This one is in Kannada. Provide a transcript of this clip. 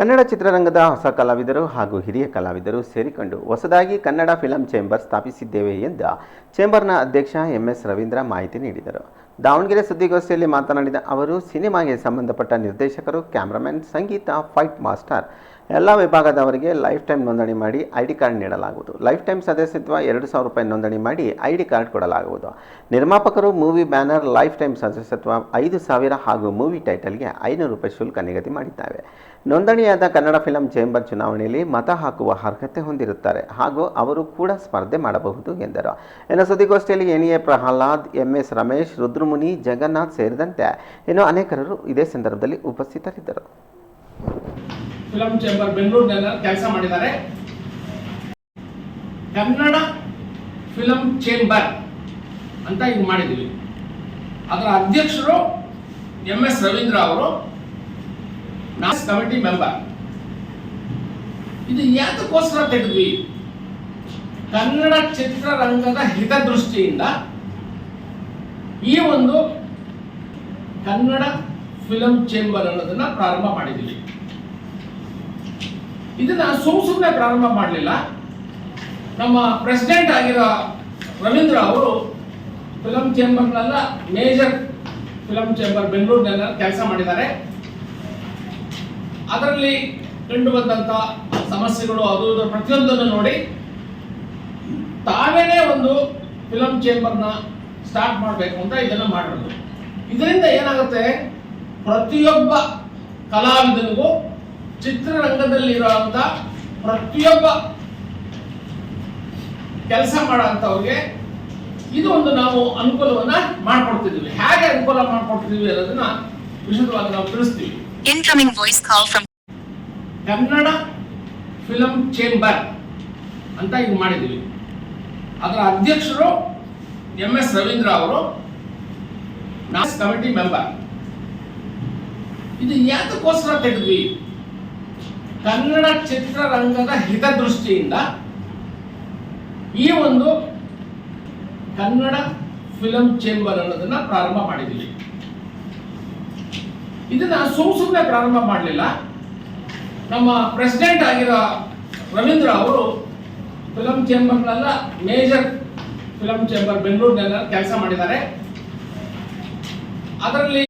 ಕನ್ನಡ ಚಿತ್ರರಂಗದ ಹೊಸ ಕಲಾವಿದರು ಹಾಗೂ ಹಿರಿಯ ಕಲಾವಿದರು ಸೇರಿಕೊಂಡು ಹೊಸದಾಗಿ ಕನ್ನಡ ಫಿಲಂ ಚೇಂಬರ್ ಸ್ಥಾಪಿಸಿದ್ದೇವೆ ಎಂದು ಚೇಂಬರ್ನ ಅಧ್ಯಕ್ಷ ಎಂ ಎಸ್ ರವೀಂದ್ರ ಮಾಹಿತಿ ನೀಡಿದರು. ದಾವಣಗೆರೆ ಸುದ್ದಿಗೋಷ್ಠಿಯಲ್ಲಿ ಮಾತನಾಡಿದ ಅವರು, ಸಿನಿಮಾಗೆ ಸಂಬಂಧಪಟ್ಟ ನಿರ್ದೇಶಕರು, ಕ್ಯಾಮ್ರಾಮನ್, ಸಂಗೀತ, ಫೈಟ್ ಮಾಸ್ಟರ್ ಎಲ್ಲ ವಿಭಾಗದವರಿಗೆ ಲೈಫ್ ಟೈಮ್ ನೋಂದಣಿ ಮಾಡಿ ಐ ಡಿ ಕಾರ್ಡ್ ನೀಡಲಾಗುವುದು. ಲೈಫ್ ಟೈಮ್ ಸದಸ್ಯತ್ವ ಎರಡು ಸಾವಿರ ರೂಪಾಯಿ ನೋಂದಣಿ ಮಾಡಿ ಐ ಡಿ ಕಾರ್ಡ್ ಕೊಡಲಾಗುವುದು. ನಿರ್ಮಾಪಕರು, ಮೂವಿ ಬ್ಯಾನರ್, ಲೈಫ್ ಟೈಮ್ ಸದಸ್ಯತ್ವ ಐದು ಸಾವಿರ ಹಾಗೂ ಮೂವಿ ಟೈಟಲ್ಗೆ ಐನೂರು ರೂಪಾಯಿ ಶುಲ್ಕ ನಿಗದಿ ಮಾಡಿದ್ದಾವೆ ನೋಂದಣಿಯಾದ ಕನ್ನಡ ಫಿಲಂ ಚೇಂಬರ್ ಚುನಾವಣೆಯಲ್ಲಿ ಮತ ಹಾಕುವ ಅರ್ಹತೆ ಹೊಂದಿರುತ್ತಾರೆ ಹಾಗೂ ಅವರು ಕೂಡ ಸ್ಪರ್ಧೆ ಮಾಡಬಹುದು ಎಂದರು. ಇನ್ನು ಸುದ್ದಿಗೋಷ್ಠಿಯಲ್ಲಿ N A Prahlad M S Ramesh, Rudramuni, Jagannath ಸೇರಿದಂತೆ ಇನ್ನು ಅನೇಕರು ಇದೇ ಸಂದರ್ಭದಲ್ಲಿ ಉಪಸ್ಥಿತರಿದ್ದರು. ಫಿಲಂ ಚೇಂಬರ್ ಬೆಂಗಳೂರಿನಲ್ಲಿ ಕೆಲಸ ಮಾಡಿದ್ದಾರೆ. ಕನ್ನಡ ಫಿಲಂ ಚೇಂಬರ್ ಅಂತ ಇದು ಮಾಡಿದ್ದೀವಿ. ಅದರ ಅಧ್ಯಕ್ಷರು ಎಂ ಎಸ್ ರವೀಂದ್ರ ಅವರು ನಾಸ್ ಕಮಿಟಿ ಮೆಂಬರ್. ಇದು ಯಾತಕ್ಕೋಸ್ಕರ ತೆಗೆದ್ವಿ? ಕನ್ನಡ ಚಿತ್ರರಂಗದ ಹಿತದೃಷ್ಟಿಯಿಂದ ಈ ಒಂದು ಕನ್ನಡ ಫಿಲಂ ಚೇಂಬರ್ ಅನ್ನೋದನ್ನ ಪ್ರಾರಂಭ ಮಾಡಿದ್ದೀವಿ. ಇದನ್ನ ಸುಮ್ ಪ್ರಾರಂಭ ಮಾಡಲಿಲ್ಲ. ನಮ್ಮ ಪ್ರೆಸಿಡೆಂಟ್ ಆಗಿರೋ ರವೀಂದ್ರ ಅವರು ಫಿಲಂ ಚೇಂಬರ್ನೆಲ್ಲ ಮೇಜರ್ ಫಿಲಂ ಚೇಂಬರ್ ಬೆಂಗಳೂರಿನೆಲ್ಲ ಕೆಲಸ ಮಾಡಿದ್ದಾರೆ. ಅದರಲ್ಲಿ ಕಂಡು ಬಂದಂಥ ಸಮಸ್ಯೆಗಳು ಅದು ಪ್ರತಿಯೊಂದನ್ನು ನೋಡಿ ತಾವೇನೇ ಒಂದು ಫಿಲಂ ಚೇಂಬರ್ನ ಸ್ಟಾರ್ಟ್ ಮಾಡಬೇಕು ಅಂತ ಇದನ್ನ ಮಾಡಿರೋದು. ಇದರಿಂದ ಏನಾಗುತ್ತೆ? ಪ್ರತಿಯೊಬ್ಬ ಕಲಾವಿದನಿಗೂ ಚಿತ್ರರಂಗದಲ್ಲಿರುವಂತ ಪ್ರತಿಯೊಬ್ಬ ಕೆಲಸ ಮಾಡೋಂಥವ್ರಿಗೆ ಇದು ಒಂದು ನಾವು ಅನುಕೂಲವನ್ನ ಮಾಡ್ಕೊಡ್ತಿದ್ದೀವಿ. ಹೇಗೆ ಅನುಕೂಲ ಮಾಡ್ಕೊಡ್ತಿದ್ದೀವಿ ಅನ್ನೋದನ್ನ ವಿಶದವಾಗಿ ನಾವು ತಿಳಿಸ್ತೀವಿ. Incoming voice call from Kannada film chamber ಅಂತ ಇದು ಮಾಡಿದ್ದೀವಿ. ಅದರ ಅಧ್ಯಕ್ಷರು ಎಂ ಎಸ್ ರವೀಂದ್ರ ಅವರು ನಾಸ್ ಕಮಿಟಿ ಮೆಂಬರ್ ಇದು ಯಾತಕ್ಕೋಸ್ಕರ ತೆಗೆದ್ವಿ? ಕನ್ನಡ ಚಿತ್ರರಂಗದ ಹಿತದೃಷ್ಟಿಯಿಂದ ಈ ಒಂದು ಕನ್ನಡ ಫಿಲಂ ಚೇಂಬರ್ ಅನ್ನೋದನ್ನ ಪ್ರಾರಂಭ ಮಾಡಿದ್ದೀವಿ ಇದನ್ನ ಸುಮ್ ಪ್ರಾರಂಭ ಮಾಡಲಿಲ್ಲ. ನಮ್ಮ ಪ್ರೆಸಿಡೆಂಟ್ ಆಗಿರೋ ರವೀಂದ್ರ ಅವರು ಫಿಲಂ ಚೇಂಬರ್ನೆಲ್ಲ ಮೇಜರ್ ಫಿಲಂ ಚೇಂಬರ್ ಬೆಂಗಳೂರಿನೆಲ್ಲ ಕೆಲಸ ಮಾಡಿದ್ದಾರೆ. ಅದರಲ್ಲಿ